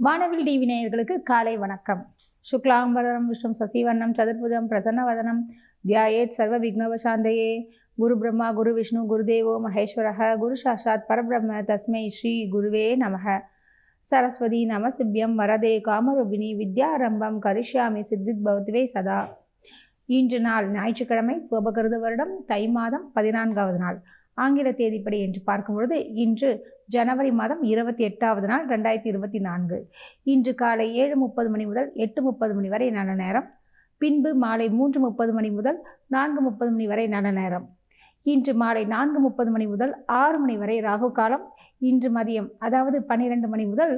வானவில் டி விநாயகர்களுக்கு காலை வணக்கம். சுக்லாம்பரம் விஷ்ணு சசிவண்ணம் சதுர்புஜம் பிரசன்னவதனம் தியாயேத் சர்வ விக்னவசாந்தையே குரு பிரம்மா குரு விஷ்ணு குருதேவோ மகேஸ்வரः குரு சாஷாத் பரபிரம்ம தஸ்மை ஸ்ரீ குருவே நமக. சரஸ்வதி நமசிவ்யம் வரதே காமரூபிணி வித்யாரம்பம் கரிஷ்யாமி சித்தித் பௌத்வே சதா. இன்று நாள் ஞாயிற்றுக்கிழமை சோபகிருத வருடம் தை மாதம் பதினான்காவது நாள். ஆங்கில தேதிப்படி என்று பார்க்கும் பொழுது இன்று ஜனவரி மாதம் இருபத்தி எட்டாவது நாள் ரெண்டாயிரத்தி இருபத்தி நான்கு. இன்று காலை ஏழு முப்பது மணி முதல் எட்டு முப்பது மணி வரை நல்ல நேரம். பின்பு மாலை மூன்று முப்பது மணி முதல் நான்கு முப்பது மணி வரை நல்ல நேரம். இன்று மாலை நான்கு முப்பது மணி முதல் ஆறு மணி வரை ராகு காலம். இன்று மதியம் அதாவது பன்னிரெண்டு மணி முதல்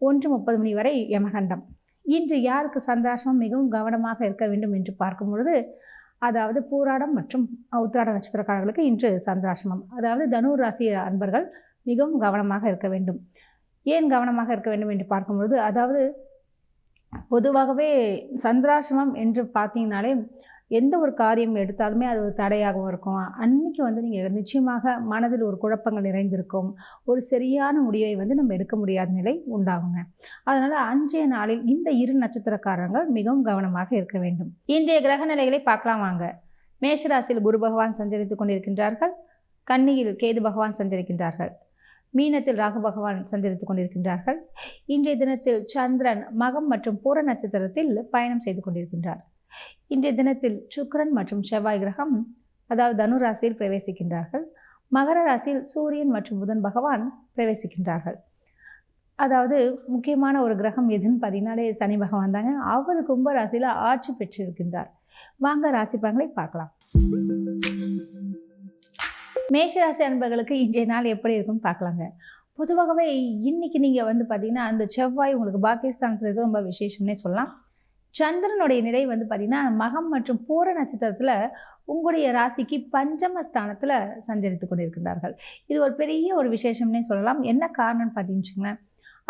ஒன்று முப்பது மணி வரை யமகண்டம். இன்று யாருக்கு சந்திராசிரமம் மிகவும் கவனமாக இருக்க வேண்டும் என்று பார்க்கும் பொழுது அதாவது பூராடம் மற்றும் உத்திராட நட்சத்திரக்காரர்களுக்கு இன்று சந்திராசிரமம். அதாவது தனுர் ராசி அன்பர்கள் மிகவும் கவனமாக இருக்க வேண்டும். ஏன் கவனமாக இருக்க வேண்டும் என்று பார்க்கும்பொழுது அதாவது பொதுவாகவே சந்திராசிரமம் என்று பார்த்தீங்கனாலே எந்த ஒரு காரியம் எடுத்தாலுமே அது ஒரு தடையாகவும் இருக்கும். அன்னைக்கு வந்து நீங்கள் நிச்சயமாக மனதில் ஒரு குழப்பங்கள் நிறைந்திருக்கும். ஒரு சரியான முடிவை வந்து நம்ம எடுக்க முடியாத நிலை உண்டாகுங்க. அதனால் அன்றைய நாளில் இந்த இரு நட்சத்திரக்காரங்கள் மிகவும் கவனமாக இருக்க வேண்டும். இன்றைய கிரக நிலைகளை பார்க்கலாம் வாங்க. மேஷராசியில் குரு பகவான் சஞ்சரித்துக் கொண்டிருக்கின்றார்கள். கன்னியில் கேது பகவான் சஞ்சரிக்கின்றார்கள். மீனத்தில் ராகு பகவான் சஞ்சரித்துக் கொண்டிருக்கின்றார்கள். இன்றைய தினத்தில் சந்திரன் மகம் மற்றும் பூர நட்சத்திரத்தில் பயணம் செய்து கொண்டிருக்கின்றார். இன்றைய தினத்தில் சுக்கரன் மற்றும் செவ்வாய் கிரகம் அதாவது தனு ராசியில் பிரவேசிக்கின்றார்கள். மகர ராசியில் சூரியன் மற்றும் புதன் பகவான் பிரவேசிக்கின்றார்கள். அதாவது முக்கியமான ஒரு கிரகம் எதுன்னு பார்த்தீங்கன்னாலே சனி பகவான் தாங்க. அவர் கும்ப ராசியில் ஆட்சி பெற்றிருக்கின்றார். வாங்க ராசி பலன்களை பார்க்கலாம். மேஷராசி அன்பர்களுக்கு இன்றைய நாள் எப்படி இருக்குன்னு பார்க்கலாங்க. பொதுவாகவே இன்னைக்கு நீங்கள் வந்து பார்த்தீங்கன்னா அந்த செவ்வாய் உங்களுக்கு பாகிஸ்தானத்தில் இருக்க ரொம்ப விசேஷம்னே சொல்லலாம். சந்திரனுடைய நிலை வந்து பார்த்திங்கன்னா மகம் மற்றும் பூர நட்சத்திரத்தில் உங்களுடைய ராசிக்கு பஞ்சம ஸ்தானத்தில் சஞ்சரித்து கொண்டிருக்கின்றார்கள். இது ஒரு பெரிய ஒரு விசேஷம்னே சொல்லலாம். என்ன காரணம்னு பார்த்தீங்கன்னு வச்சுக்கோங்களேன்.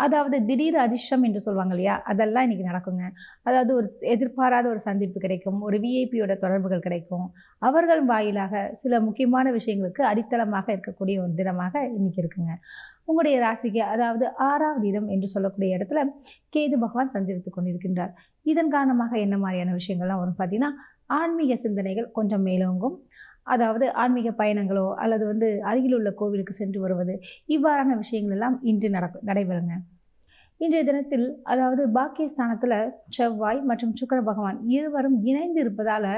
அதாவது திடீர் அதிர்ஷ்டம் என்று சொல்லுவாங்க இல்லையா? அதெல்லாம் இன்றைக்கி நடக்குங்க. அதாவது ஒரு எதிர்பாராத ஒரு சந்திப்பு கிடைக்கும் ஒரு விஐபியோட தொடர்புகள் கிடைக்கும். அவர்கள் வாயிலாக சில முக்கியமான விஷயங்களுக்கு அடித்தளமாக இருக்கக்கூடிய ஒரு தினமாக இன்றைக்கி இருக்குங்க. உங்களுடைய ராசிக்கு அதாவது ஆறாவது இடம் என்று சொல்லக்கூடிய இடத்துல கேது பகவான் சஞ்சரித்து கொண்டிருக்கின்றார். இதன் காரணமாக என்ன மாதிரியான விஷயங்கள்லாம் வரும் பார்த்தீங்கன்னா ஆன்மீக சிந்தனைகள் கொஞ்சம் மேலோங்கும். அதாவது ஆன்மீக பயணங்களோ அல்லது வந்து அருகில் உள்ள கோவிலுக்கு சென்று வருவது இவ்வாறான விஷயங்கள் எல்லாம் இன்று நடக்கும் நடைபெறுங்க. இன்றைய தினத்தில் அதாவது பாக்கியஸ்தானத்தில் செவ்வாய் மற்றும் சுக்கர பகவான் இருவரும் இணைந்து இருப்பதால்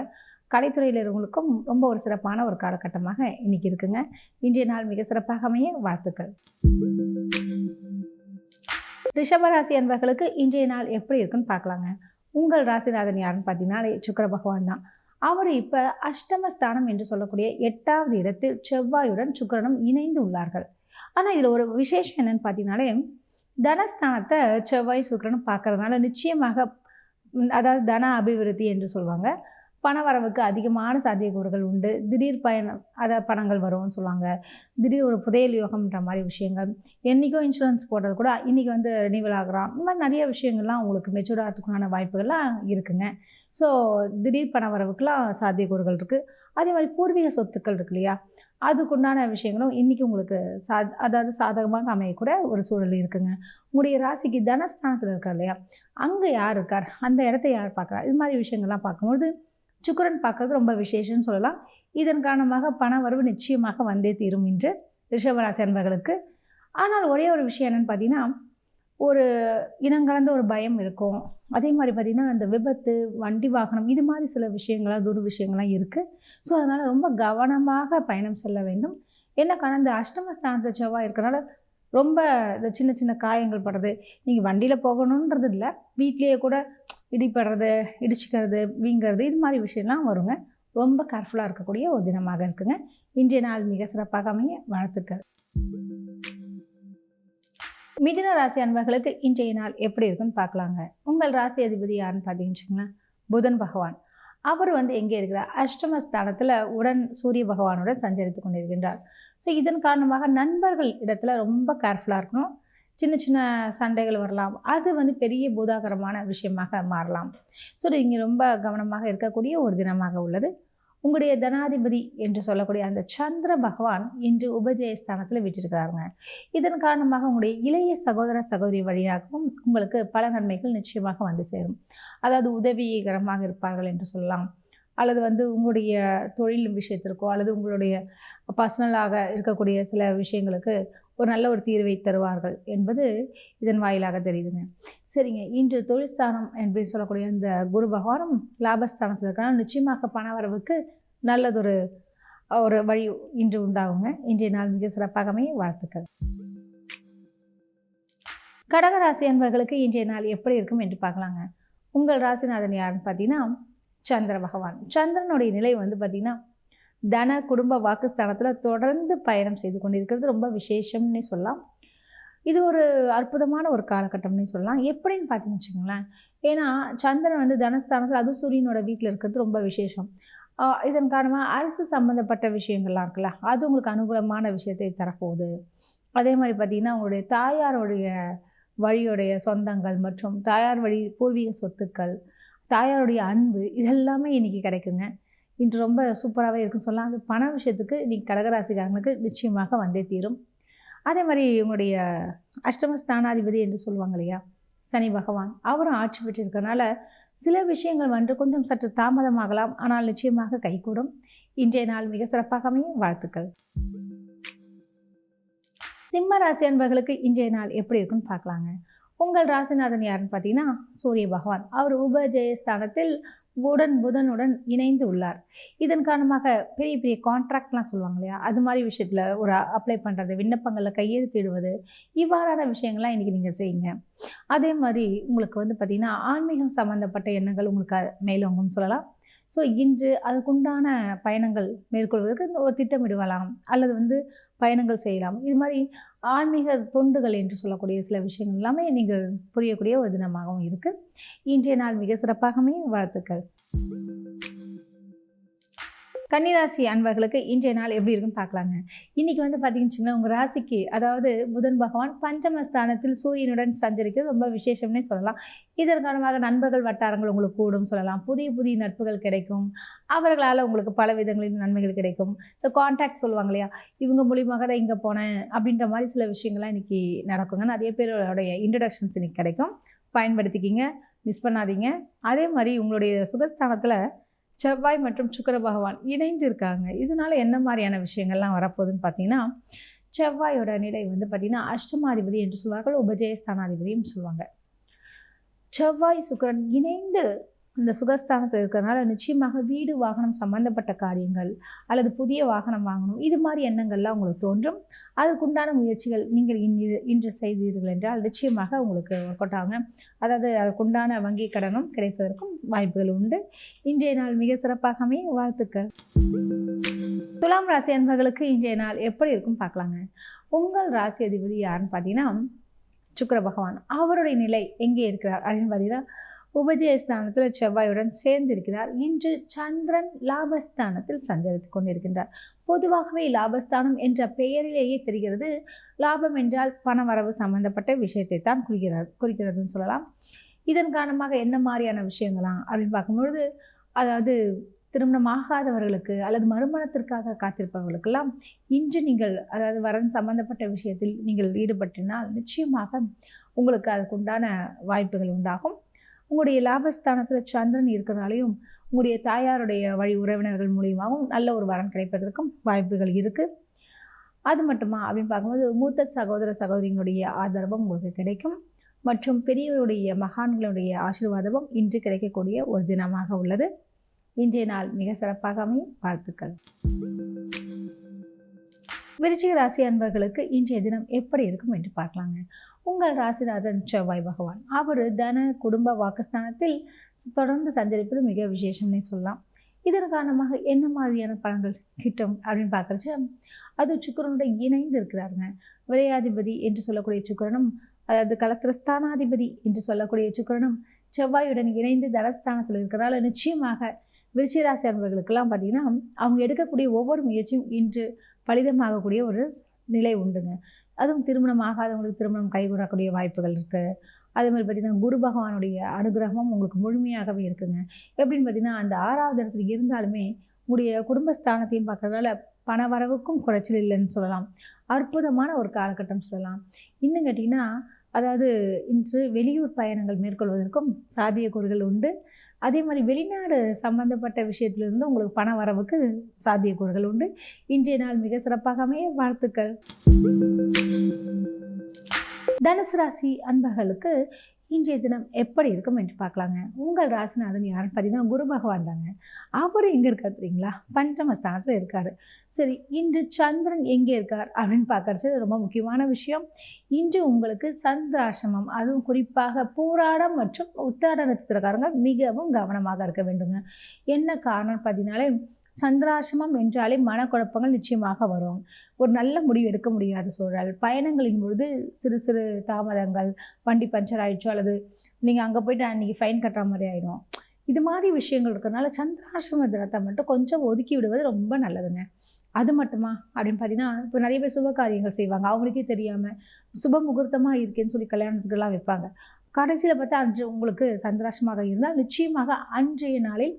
கலைத்துறையில் இருவங்களுக்கும் ரொம்ப ஒரு சிறப்பான ஒரு காலகட்டமாக இன்னைக்கு இருக்குங்க. இன்றைய நாள் மிக சிறப்பாக அமைய வாழ்த்துக்கள். ரிஷபராசி அன்பர்களுக்கு இன்றைய நாள் எப்படி இருக்குன்னு பார்க்கலாங்க. உங்கள் ராசிநாதன் யாருன்னு பார்த்தீங்கன்னா சுக்கர பகவான் தான். அவர் இப்போ அஷ்டமஸ்தானம் என்று சொல்லக்கூடிய எட்டாவது இடத்தில் செவ்வாயுடன் சுக்கரனும் இணைந்து உள்ளார்கள். ஆனால் இதில் ஒரு விசேஷம் என்னன்னு பார்த்தீங்கன்னாலே தனஸ்தானத்தை செவ்வாய் சுக்கரனும் பார்க்கறதுனால நிச்சயமாக அதாவது தன அபிவிருத்தி என்று சொல்லுவாங்க. பணவரவுக்கு அதிகமான சாத்தியக்கூறுகள் உண்டு. திடீர் பயணம் அதை பணங்கள் வரும்னு சொல்லுவாங்க. திடீர் ஒரு புதையல் யோகம்ன்ற மாதிரி விஷயங்கள். என்றைக்கும் இன்சூரன்ஸ் போடுறது கூட இன்றைக்கி வந்து ரினிவல் ஆகிறான். இந்த மாதிரி நிறைய விஷயங்கள்லாம் உங்களுக்கு மெச்சூர் ஆகிறதுக்குண்டான வாய்ப்புகள்லாம் இருக்குங்க. ஸோ திடீர் பண வரவுக்கெலாம் சாத்தியக்கூறுகள் இருக்குது அதே மாதிரி பூர்வீக சொத்துக்கள் இருக்கு இல்லையா? அதுக்குண்டான விஷயங்களும் இன்றைக்கி உங்களுக்கு சா அதாவது சாதகமாக அமையக்கூட ஒரு சூழல் இருக்குங்க. உங்களுடைய ராசிக்கு தனஸ்தானத்தில் இருக்கார் இல்லையா? அங்கே யார் இருக்கார்? அந்த இடத்த யார் பார்க்குறா இது மாதிரி விஷயங்கள்லாம் பார்க்கும்போது சுக்கரன் பார்க்கறது ரொம்ப விசேஷம்னு சொல்லலாம். இதன் காரணமாக பண வரவு நிச்சயமாக வந்தே தீரும் இன்று ரிஷபராசி அன்பர்களுக்கு. ஆனால் ஒரே ஒரு விஷயம் என்னென்னு பார்த்தீங்கன்னா ஒரு இனங்கலந்த ஒரு பயம் இருக்கும். அதே மாதிரி பார்த்திங்கன்னா அந்த விபத்து வண்டி வாகனம் இது மாதிரி சில விஷயங்கள்லாம் துரு விஷயங்கள்லாம் இருக்குது ஸோ அதனால் ரொம்ப கவனமாக பயணம் செல்ல வேண்டும். என்ன அஷ்டம அஷ்டமஸ்தானத்தை செவ்வாய் இருக்கிறனால ரொம்ப இந்த சின்ன சின்ன காயங்கள் படுறது. நீங்கள் வண்டியில் போகணுன்றது இல்லை. வீட்லேயே கூட இடிப்படுறது இடிச்சுக்கிறது வீங்கிறது இது மாதிரி விஷயம்லாம் வருங்க. ரொம்ப கேர்ஃபுல்லாக இருக்கக்கூடிய ஒரு தினமாக இருக்குங்க. இன்றைய நாள் மிக சிறப்பாக அமைய வாழ்த்துக்கள். மிதின ராசி அன்பர்களுக்கு இன்றைய நாள் எப்படி இருக்குன்னு பார்க்கலாங்க. உங்கள் ராசி அதிபதி யாருன்னு பார்த்தீங்கன்னு புதன் பகவான். அவர் வந்து எங்கே இருக்கிறார்? அஷ்டமஸ்தானத்தில் உடன் சூரிய பகவானுடன் சஞ்சரித்து கொண்டிருக்கின்றார். ஸோ இதன் காரணமாக நண்பர்கள் இடத்துல ரொம்ப கேர்ஃபுல்லாக இருக்கணும். சின்ன சின்ன சண்டைகள் வரலாம். அது வந்து பெரிய பூதாகரமான விஷயமாக மாறலாம். ஸோ நீங்கள் ரொம்ப கவனமாக இருக்கக்கூடிய ஒரு தினமாக உள்ளது. உங்களுடைய தனாதிபதி என்று சொல்லக்கூடிய அந்த சந்திர பகவான் இன்று உபஜயஸ்தானத்தில் விட்டிருக்கிறாருங்க. இதன் காரணமாக உங்களுடைய இளைய சகோதர சகோதரி வழியாகவும் உங்களுக்கு பல நன்மைகள் நிச்சயமாக வந்து சேரும். அதாவது உதவிகரமாக இருப்பார்கள் என்று சொல்லலாம். அல்லது வந்து உங்களுடைய தொழில் விஷயத்திற்கோ அல்லது உங்களுடைய பர்சனலாக இருக்கக்கூடிய சில விஷயங்களுக்கு ஒரு நல்ல ஒரு தீர்வை தருவார்கள் என்பது இதன் வாயிலாக தெரியுதுங்க. சரிங்க. இன்று தொழில்ஸ்தானம் என்று சொல்லக்கூடிய இந்த குரு பகவானும் லாபஸ்தானத்தில் இருக்கிறனால நிச்சயமாக பணவரவுக்கு நல்லதொரு ஒரு வழி இன்று உண்டாகுங்க. இன்றைய நாள் மிக சிறப்பாகவே வாழ்த்துக்கள். கடகராசி அன்பர்களுக்கு இன்றைய நாள் எப்படி இருக்கும் என்று பார்க்கலாங்க. உங்கள் ராசிநாதன் யாருன்னு பார்த்தீங்கன்னா சந்திர பகவான். சந்திரனுடைய நிலை வந்து பார்த்திங்கன்னா தன குடும்ப வாக்குஸ்தானத்தில் தொடர்ந்து பயணம் செய்து கொண்டிருக்கிறது. ரொம்ப விசேஷம்னே சொல்லலாம். இது ஒரு அற்புதமான ஒரு காலகட்டம்னு சொல்லலாம். எப்படின்னு பார்த்தீங்கன்னு வச்சுக்கோங்களேன். ஏன்னா சந்திரன் வந்து தனஸ்தானத்தில் அதுவும் சூரியனோட வீட்டில் இருக்கிறது ரொம்ப விசேஷம். இதன் காரணமாக அரசு சம்மந்தப்பட்ட விஷயங்கள்லாம் இருக்குல்ல அது உங்களுக்கு அனுகூலமான விஷயத்தை தரப்போகுது. அதே மாதிரி பார்த்தீங்கன்னா உங்களுடைய தாயாருடைய வழியுடைய சொந்தங்கள் மற்றும் தாயார் வழி பூர்வீக சொத்துக்கள் தாயாருடைய அன்பு இதெல்லாமே இன்றைக்கி கிடைக்குங்க. இன்று ரொம்ப சூப்பராகவே இருக்குன்னு சொல்லலாம். அது பண விஷயத்துக்கு இன்றைக்கி கடகராசிக்காரங்களுக்கு நிச்சயமாக வந்தே தீரும். அதே மாதிரி உங்களுடைய அஷ்டம ஸ்தானாதிபதி என்று சொல்லுவாங்க இல்லையா? சனி பகவான். அவரும் ஆட்சி பெற்றிருக்கனால சில விஷயங்கள் வந்து கொஞ்சம் சற்று தாமதமாகலாம். ஆனால் நிச்சயமாக கைகூடும் இன்றைய நாள் மிக சிறப்பாகவே வாழ்த்துக்கள். சிம்ம ராசி அன்பர்களுக்கு இன்றைய நாள் எப்படி இருக்குன்னு பார்க்கலாங்க. உங்கள் ராசிநாதன் யாருன்னு பார்த்தீங்கன்னா சூரிய பகவான். அவர் உபஜயஸ்தானத்தில் உடன் புதனுடன் இணைந்து உள்ளார். இதன் காரணமாக பெரிய பெரிய கான்ட்ராக்ட்லாம் சொல்லுவாங்க இல்லையா? அது மாதிரி விஷயத்தில் ஒரு அப்ளை பண்ணுறது விண்ணப்பங்களில் கையெழுத்திடுவது இவ்வாறான விஷயங்கள்லாம் இன்றைக்கி நீங்கள் செய்யுங்க. அதே மாதிரி உங்களுக்கு வந்து பார்த்திங்கன்னா ஆன்மீகம் சம்மந்தப்பட்ட எண்ணங்கள் உங்களுக்கு மேலோங்கும் சொல்லலாம். ஸோ இன்று அதுக்குண்டான பயணங்கள் மேற்கொள்வதற்கு ஒரு திட்டமிடுவலாம் அல்லது வந்து பயணங்கள் செய்யலாம். இது மாதிரி ஆன்மீக தொண்டுகள் என்று சொல்லக்கூடிய சில விஷயங்கள் எல்லாமே நீங்கள் புரியக்கூடிய ஒரு தினமாகவும் இருக்குது இன்றைய நாள் மிக சிறப்பாகவே வாழ்த்துக்கள். கன்னிராசி அன்பர்களுக்கு இன்றைய நாள் எப்படி இருக்குன்னு பார்க்கலாங்க. இன்றைக்கி வந்து பார்த்தீங்கன்னு உங்கள் ராசிக்கு அதாவது புதன் பகவான் பஞ்சமஸ்தானத்தில் சூரியனுடன் சஞ்சரிக்கிறது ரொம்ப விசேஷம்னே சொல்லலாம். இதன் காரணமாக நண்பர்கள் வட்டாரங்கள் உங்களுக்கு கூடும் சொல்லலாம். புதிய புதிய நட்புகள் கிடைக்கும். அவர்களால் உங்களுக்கு பல விதங்களின் நன்மைகள் கிடைக்கும். இந்த கான்டாக்ட் சொல்லுவாங்க இல்லையா? இவங்க மூலியமாக தான் இங்கே போனேன் அப்படின்ற மாதிரி சில விஷயங்கள்லாம் இன்றைக்கி நடக்குங்க. நிறைய பேரோடைய இன்ட்ரடக்ஷன்ஸ் இன்றைக்கி கிடைக்கும். பயன்படுத்திக்கிங்க மிஸ் பண்ணாதீங்க. அதே மாதிரி உங்களுடைய சுகஸ்தானத்தில் செவ்வாய் மற்றும் சுக்கிர பகவான் இணைந்து இருக்காங்க இதனால என்ன மாதிரியான விஷயங்கள்லாம் வரப்போகுதுன்னு பார்த்தீங்கன்னா செவ்வாயோட நிலை வந்து பார்த்திங்கன்னா அஷ்டமாதிபதி என்று சொல்வார்கள் உபஜயஸ்தானாதிபதியும் சொல்லுவாங்க செவ்வாய் சுக்கரன் இணைந்து இந்த சுகஸ்தானத்தில் இருக்கிறதுனால நிச்சயமாக வீடு வாகனம் சம்பந்தப்பட்ட காரியங்கள் அல்லது புதிய வாகனம் வாங்கணும். இது மாதிரி எண்ணங்கள்லாம் உங்களுக்கு தோன்றும். அதற்குண்டான முயற்சிகள் நீங்கள் இன்று இன்று செய்தீர்கள் என்றால் நிச்சயமாக உங்களுக்கு ஒர்க் அவுட் ஆகும் அதாவது அதற்குண்டான வங்கி கடனும் கிடைப்பதற்கும் வாய்ப்புகள் உண்டு. இன்றைய நாள் மிக சிறப்பாகவே வாழ்த்துக்கள். துலாம் ராசி அன்பர்களுக்கு இன்றைய நாள் எப்படி இருக்கும் பார்க்கலாங்க. உங்கள் ராசி அதிபதி யாருன்னு பார்த்தீங்கன்னா சுக்கர பகவான். அவருடைய நிலை எங்கே இருக்கிறார்? அப்படின்னு பார்த்தீங்கன்னா உபஜயஸ்தானத்தில் செவ்வாயுடன் சேர்ந்திருக்கிறார். இன்று சந்திரன் லாபஸ்தானத்தில் சஞ்சரித்து கொண்டிருக்கின்றார். பொதுவாகவே லாபஸ்தானம் என்ற பெயரிலேயே தெரிகிறது. லாபம் என்றால் பண வரவு சம்பந்தப்பட்ட விஷயத்தை தான் குறிக்கிறார் குறிக்கிறதுன்னு சொல்லலாம். இதன் காரணமாக என்ன மாதிரியான விஷயங்களாம்? அப்படின்னு பார்க்கும்பொழுது அதாவது திருமணம் ஆகாதவர்களுக்கு அல்லது மறுமணத்திற்காக காத்திருப்பவர்களுக்கெல்லாம் இன்று நீங்கள் அதாவது வரன் சம்பந்தப்பட்ட விஷயத்தில் நீங்கள் ஈடுபட்டினால் நிச்சயமாக உங்களுக்கு அதுக்குண்டான வாய்ப்புகள் உண்டாகும். உங்களுடைய லாபஸ்தானத்தில் சந்திரன் இருக்கிறனாலையும் உங்களுடைய தாயாருடைய வழி உறவினர்கள் மூலியமாகவும் நல்ல ஒரு வரன் கிடைப்பதற்கும் வாய்ப்புகள் இருக்குது அது மட்டுமா அப்படின்னு பார்க்கும்போது மூத்த சகோதர சகோதரிகளுடைய ஆதரவும் உங்களுக்கு கிடைக்கும். மற்றும் பெரியவருடைய மகான்களுடைய ஆசீர்வாதமும் இன்று கிடைக்கக்கூடிய ஒரு தினமாக உள்ளது. இன்றைய நாள் மிக சிறப்பாக அமையும். வாழ்த்துக்கள். விருச்சிக ராசி அன்பர்களுக்கு இன்றைய தினம் எப்படி இருக்கும் என்று பார்க்கலாங்க. உங்கள் ராசிநாதன் செவ்வாய் பகவான். அவர் தன குடும்ப வாக்குஸ்தானத்தில் தொடர்ந்து சந்திருப்பது மிக விசேஷம்னே சொல்லலாம். இதன் காரணமாக என்ன மாதிரியான பலன்கள் கிட்டும் அப்படின்னு பார்க்குறச்சு அது சுக்கரனோட இணைந்து இருக்கிறாருங்க. விரையாதிபதி என்று சொல்லக்கூடிய சுக்கரனும் அதாவது கலத்திரஸ்தானாதிபதி என்று சொல்லக்கூடிய சுக்கரனும் செவ்வாயுடன் இணைந்து தனஸ்தானத்தில் இருக்கிறதால நிச்சயமாக விருச்சிகராசி அன்பர்களுக்கெல்லாம் பார்த்தீங்கன்னா அவங்க எடுக்கக்கூடிய ஒவ்வொரு முயற்சியும் இன்று பலிதமாகக்கூடிய ஒரு நிலை உண்டுங்க. அதுவும் திருமணம் ஆகாதவங்களுக்கு திருமணம் கைகூடக்கூடிய வாய்ப்புகள் இருக்குது அதே மாதிரி பார்த்திங்கன்னா குரு பகவானுடைய அனுகிரகமும் உங்களுக்கு முழுமையாகவே இருக்குங்க. எப்படின்னு பார்த்தீங்கன்னா அந்த ஆறாவது இடத்துல இருந்தாலுமே உங்களுடைய குடும்பஸ்தானத்தையும் பார்க்கறதால பண வரவுக்கும் குறைச்சல் இல்லைன்னு சொல்லலாம். அற்புதமான ஒரு காலகட்டம் சொல்லலாம். இன்னும் கேட்டிங்கன்னா அதாவது இன்று வெளியூர் பயணங்கள் மேற்கொள்வதற்கும் சாத்தியக்கூறுகள் உண்டு. அதே மாதிரி வெளிநாடு சம்பந்தப்பட்ட விஷயத்திலிருந்து உங்களுக்கு பண வரவுக்கு சாத்தியக்கூறுகள் உண்டு. இன்றைய நாள் மிக சிறப்பாக அமைய வாழ்த்துக்கள். தனுசு ராசி அன்பர்களுக்கு இன்றைய தினம் எப்படி இருக்கும் என்று பார்க்கலாங்க. உங்கள் ராசிநாதன் யாருன்னு பார்த்தீங்கன்னா குரு பகவான் தாங்க. அவர் எங்கே இருக்கார் தெரியுங்களா? பஞ்சமஸ்தானத்தில் இருக்கார். சரி இன்று சந்திரன் எங்கே இருக்கார் அப்படின்னு பார்க்கறது ரொம்ப முக்கியமான விஷயம். இன்று உங்களுக்கு சந்திராசிரமம் அதுவும் குறிப்பாக பூராடம் மற்றும் உத்தாட நட்சத்திரக்காரங்க மிகவும் கவனமாக இருக்க வேண்டுங்க. என்ன காரணம் பார்த்தீங்கன்னாலே சந்திராசிரமம் என்றாலே மனக்குழப்பங்கள் நிச்சயமாக வரும். ஒரு நல்ல முடிவு எடுக்க முடியாத சூழல். பயணங்களின் பொழுது சிறு சிறு தாமதங்கள் வண்டி பஞ்சர் ஆயிடுச்சோ அல்லது நீங்கள் அங்கே போயிட்டு அன்றைக்கி ஃபைன் கட்டுற மாதிரி ஆகிடும் இது மாதிரி விஷயங்கள் இருக்கிறதுனால சந்திராசிரம தினத்தை மட்டும் கொஞ்சம் ஒதுக்கி விடுவது ரொம்ப நல்லதுங்க. அது மட்டுமா? அப்படின்னு பார்த்தீங்கன்னா இப்போ நிறைய பேர் சுப காரியங்கள் செய்வாங்க. அவங்களுக்கே தெரியாமல் சுப முகூர்த்தமாக இருக்கேன்னு சொல்லி கல்யாணத்துக்கெல்லாம் வைப்பாங்க. கடைசியில் பார்த்தா அன்று உங்களுக்கு சந்திராசமாக இருந்தால் நிச்சயமாக அன்றைய நாளில்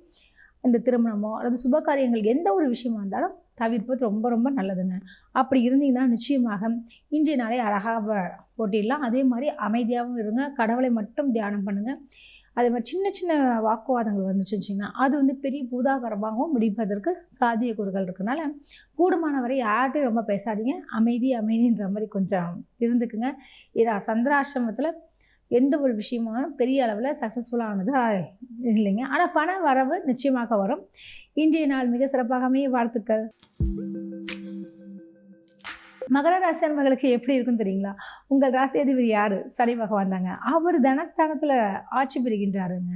இந்த திருமணமோ அல்லது சுப காரியங்கள் எந்த ஒரு விஷயமா இருந்தாலும் தவிர்ப்பது ரொம்ப ரொம்ப நல்லதுங்க. அப்படி இருந்தீங்கன்னா நிச்சயமாக இன்றைய நாளை அழகாக போட்டிடலாம். அதே மாதிரி அமைதியாகவும் இருங்க. கடவுளை மட்டும் தியானம் பண்ணுங்கள் அதே மாதிரி சின்ன சின்ன வாக்குவாதங்கள் வந்துச்சுன்னு வச்சிங்கன்னா அது வந்து பெரிய பூதாகரமாகவும் முடிப்பதற்கு சாத்தியக்கூறுகள் இருக்கனால கூடுமான வரை யார்கிட்டையும் ரொம்ப பேசாதீங்க. அமைதி அமைதின்ற மாதிரி கொஞ்சம் இருந்துக்குங்க. ஏன்னா சந்திராசிரமத்தில் எந்த ஒரு விஷயமும் பெரிய அளவில் சக்ஸஸ்ஃபுல்லானதாக இல்லைங்க. ஆனால் பண வரவு நிச்சயமாக வரும். இன்றைய நாள் மிக சிறப்பாக அமைய வாழ்த்துக்கள். மகர ராசி அன்பர்களுக்கு எப்படி இருக்கும் தெரியுங்களா? உங்கள் ராசி அதிபதி யார்? சனி பகவான் தாங்க. அவர் தனஸ்தானத்தில் ஆட்சி பெறுகின்றாருங்க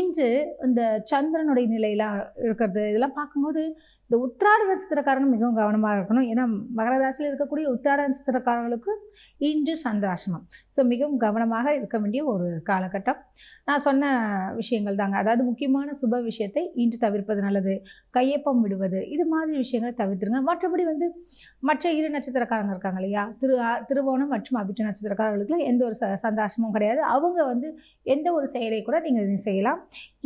இன்று இந்த சந்திரனுடைய நிலையெல்லாம் இருக்கிறது இதெல்லாம் பார்க்கும்போது இந்த உத்திராட நட்சத்திரக்காரங்க மிகவும் கவனமாக இருக்கணும். ஏன்னா மகர ராசியில் இருக்கக்கூடிய உத்திராட நட்சத்திரக்காரங்களுக்கு இன்று சந்திராசிரமம். ஸோ மிகவும் கவனமாக இருக்க வேண்டிய ஒரு காலகட்டம். நான் சொன்ன விஷயங்கள் தாங்க. அதாவது முக்கியமான சுப விஷயத்தை இன்று தவிர்ப்பது நல்லது. கையொப்பம் விடுவது இது மாதிரி விஷயங்களை தவிர்த்துருங்க. மற்றபடி வந்து மற்ற இரு நட்சத்திரக்காரங்க இருக்காங்க இல்லையா? திரு திருவோணம் மற்றும் அபிட்ட நட்சத்திரக்காரர்களுக்கு எந்த ஒரு ச சந்தோஷமும் கிடையாது. அவங்க வந்து எந்த ஒரு செயலை கூட நீங்கள் செய்யலாம்.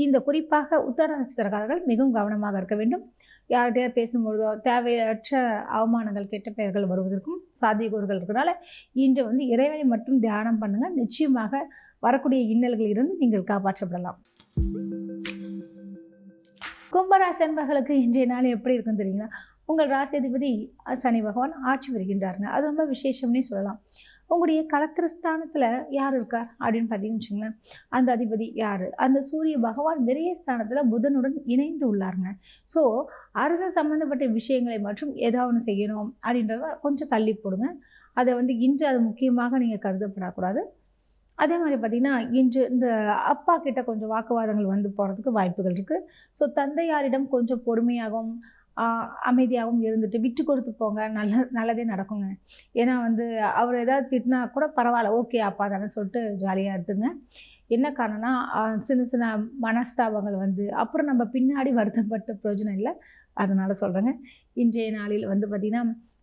இந்த குறிப்பாக உத்தர நட்சத்திரக்காரர்கள் மிகவும் கவனமாக இருக்க வேண்டும். யார்கிட்டயாவது பேசும்பொழுதோ தேவையற்ற அவமானங்கள் கெட்ட பெயர்கள் வருவதற்கும் சாத்தியக்கூறுகள் இருக்கிறனால இன்று வந்து இறைவனை மட்டும் தியானம் பண்ணுங்கள் நிச்சயமாக வரக்கூடிய இன்னல்களில் இருந்து நீங்கள் காப்பாற்றப்படலாம். கும்பராசி அன்பர்களுக்கு இன்றைய நாள் எப்படி இருக்குன்னு தெரியுங்களா? உங்கள் ராசி அதிபதி சனி பகவான் ஆட்சி வருகின்றாருங்க அது ரொம்ப விசேஷம்னே சொல்லலாம். உங்களுடைய கலத்திரஸ்தானத்தில் யார் இருக்கார் அப்படின்னு பார்த்தீங்கன்னு வச்சுங்களேன் அந்த அதிபதி யார்? அந்த சூரிய பகவான் விரயஸ்தானத்தில் புதனுடன் இணைந்து உள்ளாருங்க. ஸோ அரசு சம்மந்தப்பட்ட விஷயங்களை மற்றும் ஏதாவது ஒன்று செய்யணும் அப்படின்றத கொஞ்சம் தள்ளி போடுங்க. அதை வந்து இன்று அது முக்கியமாக நீங்கள் கருதப்படக்கூடாது. அதே மாதிரி பார்த்திங்கன்னா இன்று இந்த அப்பா கிட்ட கொஞ்சம் வாக்குவாதங்கள் வந்து போகிறதுக்கு வாய்ப்புகள் இருக்குது ஸோ தந்தையாரிடம் கொஞ்சம் பொறுமையாகவும் அமைதியாகவும் இருந்துட்டு விட்டு கொடுத்து போங்க. நல்ல நல்லதே நடக்குங்க. ஏன்னா வந்து அவர் ஏதாவது திட்டினா கூட பரவாயில்ல ஓகே அப்பா தானே சொல்லிட்டு ஜாலியாக எடுத்துங்க என்ன காரணம்னா சின்ன சின்ன மனஸ்தாபங்கள் வந்து அப்புறம் நம்ம பின்னாடி வருத்தப்பட்ட பிரயோஜனம் இல்லை. அதனால் சொல்கிறேங்க இன்றைய நாளில் வந்து பார்த்திங்கன்னா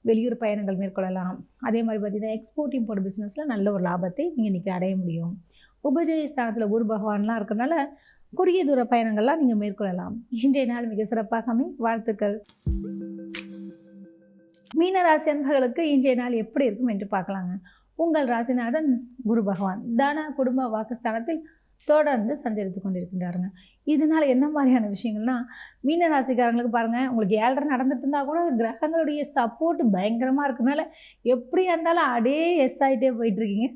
வெளியூர் பயணங்கள் மேற்கொள்ளலாம். அதே மாதிரி பார்த்திங்கன்னா எக்ஸ்போர்ட் இம்போர்ட் பிஸ்னஸில் நல்ல ஒரு லாபத்தை நீங்கள் இன்றைக்கி அடைய முடியும். உபஜய ஸ்தானத்தில் குரு பகவான்லாம் இருக்கிறதுனால குறுகிய தூர பயணங்கள்லாம் நீங்கள் மேற்கொள்ளலாம். இன்றைய நாள் மிக சிறப்பாக அமை வாழ்த்துக்கள். மீன ராசி அன்பர்களுக்கு இன்றைய நாள் எப்படி இருக்கும் என்று பார்க்கலாங்க. உங்கள் ராசிநாதன் குரு பகவான். தானா குடும்ப வாக்குஸ்தானத்தில் தொடர்ந்து சஞ்சரித்து கொண்டிருக்கின்றாருங்க. இதனால் என்ன மாதிரியான விஷயங்கள்னா மீன ராசிக்காரங்களுக்கு பாருங்கள் உங்களுக்கு ஏழரை நடந்துட்டு இருந்தால் கூட கிரகங்களுடைய சப்போர்ட் பயங்கரமாக இருக்கனால எப்படியா இருந்தாலும் அடே எஸ் ஆகிட்டே போயிட்டுருக்கீங்க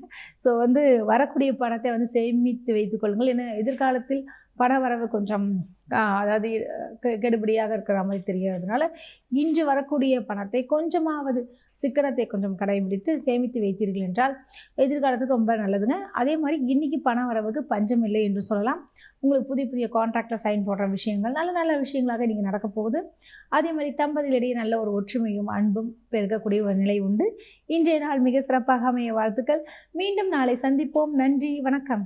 ஸோ வந்து வரக்கூடிய பணத்தை வந்து சேமித்து வைத்துக்கொள்ளுங்கள் ஏன்னா எதிர்காலத்தில் பண வரவு கொஞ்சம் அதாவது கெடுபடியாக இருக்கிற மாதிரி தெரிகிறதுனால இன்று வரக்கூடிய பணத்தை கொஞ்சமாவது சிக்கனத்தை கொஞ்சம் கடைபிடித்து சேமித்து வைத்தீர்கள் என்றால் எதிர்காலத்துக்கு ரொம்ப நல்லதுங்க. அதே மாதிரி இன்றைக்கி பண வரவுக்கு பஞ்சம் இல்லை என்று சொல்லலாம். உங்களுக்கு புதிய புதிய கான்ட்ராக்டில் சைன் போடுற விஷயங்கள் நல்ல நல்ல விஷயங்களாக நீங்கள் நடக்க போகுது. அதே மாதிரி தம்பதிகளிடையே நல்ல ஒரு ஒற்றுமையும் அன்பும் பெருக்கக்கூடிய ஒரு நிலை உண்டு. இன்றைய நாள் மிக சிறப்பாக அமைய வாழ்த்துக்கள். மீண்டும் நாளை சந்திப்போம். நன்றி. வணக்கம்.